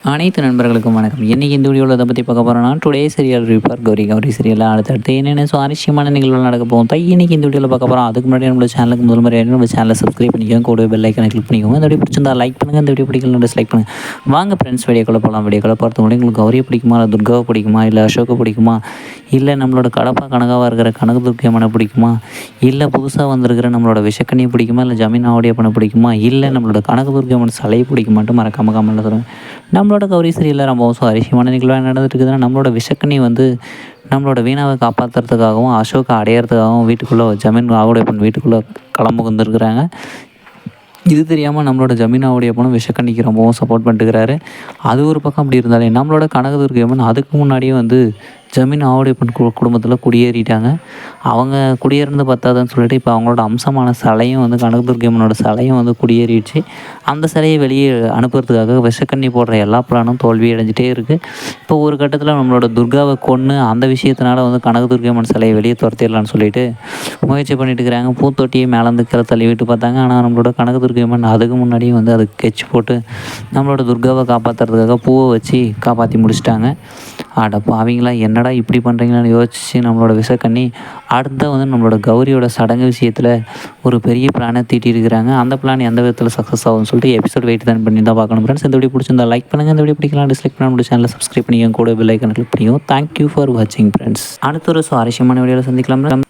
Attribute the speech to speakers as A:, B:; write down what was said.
A: அனைத்து நண்பர்களுக்கும் வணக்கம். இன்றைக்கி இந்த வீடியோவில் அதை பற்றி பார்க்க போகிறோம்னா டுடே சீரியல் ரிப்பர் கௌரி கௌரி சீரியலில் அடுத்தடுத்து என்னென்ன சுவாரஸ்யமான நிகழ்வுகள் நடக்க போகும் தை இன்றைக்கி இந்த வீடியோவில் பார்க்க போகிறோம் அதுக்கு முன்னாடி நம்மளோட சேனலுக்கு முதல் முறையாக நம்ம சேனலை சப்ஸ்கிரைப் பண்ணிக்கோங்க. கூட பெல் ஐக்கனை கிளிக் பண்ணிக்கோங்க. இந்த வீடியோ பிடிச்சிருந்தா லைக் பண்ணுங்கள் இந்த வீடியோ பிடிக்கல டிஸ்லைக் பண்ணுங்கள் வாங்க ஃப்ரெண்ட்ஸ் வீடியோக்குள்ள போகலாம் வீடியோக்குள்ள பார்த்து உங்களுக்கு கௌரியை பிடிக்குமா இல்லை துர்காவை பிடிக்குமா இல்லை அசோக்கை பிடிக்குமா இல்லை நம்மளோட கடப்பா கனகாவாக இருக்கிற கனகதுர்க்கி அம்மனை பிடிக்குமா? இல்லை புதுசாக வந்திருக்கிற நம்மளோட விஷக்கண்ணியை பிடிக்குமா? இல்லை ஜமீன் பணம் பிடிக்குமா? இல்லை நம்மளோட கனகதுர்க்கி அம்மன் சிலையை பிடிக்குமான்ட்டு மறக்காம கமெண்ட்டில் சொல்லுங்கள் நம்மளோட கௌரி சீரியலில் ரொம்ப சுவாரஸ்யமான நிகழ்வாக நடந்துட்டு இருக்குதுன்னா நம்மளோட விஷக்கண்ணி வந்து நம்மளோட வீணாவை காப்பாற்றுறதுக்காகவும் அசோக்கை அடையிறதுக்காகவும் வீட்டுக்குள்ளே ஜமீன் ஆவுடைய பொண்ணு வீட்டுக்குள்ளே கிளம்பு வந்துருக்குறாங்க. இது தெரியாமல் நம்மளோட ஜமீனாவுடைய பணம் விஷக்கண்ணிக்கு ரொம்பவும் சப்போர்ட் பண்ணிட்டுக்கிறாரு அது ஒரு பக்கம் அப்படி இருந்தாலே நம்மளோட கனகதுர்க்கி அம்மன் அதுக்கு முன்னாடியே வந்து ஜமீன் ஆவுடைய பெண் கு குடும்பத்தில் குடியேறிட்டாங்க. அவங்க குடியேறினது பத்தாதுன்னு சொல்லிட்டு இப்போ அவங்களோட அம்சமான சிலையும் வந்து கனகதுர்க்கி சிலையும் வந்து குடியேறிடுச்சு. அந்த சிலையை வெளியே அனுப்புறதுக்காக விஷக்கண்ணி போடுற எல்லா பிளானும் தோல்வி அடைஞ்சிட்டே இருக்குது இப்போ ஒரு கட்டத்தில் நம்மளோட துர்காவை கொன்று அந்த விஷயத்தினால வந்து கனகதுர்க்கி சிலையை வெளியே துரத்திடலான்னு சொல்லிட்டு முயற்சி பண்ணிட்டு இருக்கிறாங்க. பூத்தொட்டியை மேலேருந்து கீழே தள்ளி விட்டு பார்த்தாங்க. ஆனால் நம்மளோட கனகதுர்க்கி அதுக்கு முன்னாடியே வந்து அதுக்கு கெச்சு போட்டு நம்மளோட துர்காவை காப்பாற்றுறதுக்காக பூவை வச்சு காப்பாற்றி முடிச்சிட்டாங்க. அட அவங்களாம் என்னடா இப்படி பண்ணுறீங்களான்னு யோசிச்சு நம்மளோட விஷக்கண்ணி அடுத்த வந்து நம்மளோட கௌரியோட சடங்கு விஷயத்தில் ஒரு பெரிய பிளானை தீட்டியிருக்கிறாங்க அந்த பிளான் எந்த விதத்தில் சக்ஸஸ் ஆகும்னு சொல்லிட்டு எபிசோட் வெயிட் தான் பண்ணி தான் பார்க்கணும் ஃப்ரெண்ட்ஸ் இந்த வீடியோ பிடிச்சிருந்தா லைக் பண்ணுங்கள் இந்த வீடியோ பிடிக்கலாம் டிஸ்லைக் பண்ண நம்மளோட சேனலில் சப்ஸ்கிரைப் பண்ணிக்கோங்க. கூட பெல் ஐக்கனை கிளிக் பண்ணிக்கோங்க. தேங்க்யூ ஃபார் வாட்சிங் ஃப்ரெண்ட்ஸ் அடுத்த ஒரு சுவாரஸ்யமான வீடியோவில் சந்திக்கலாம்.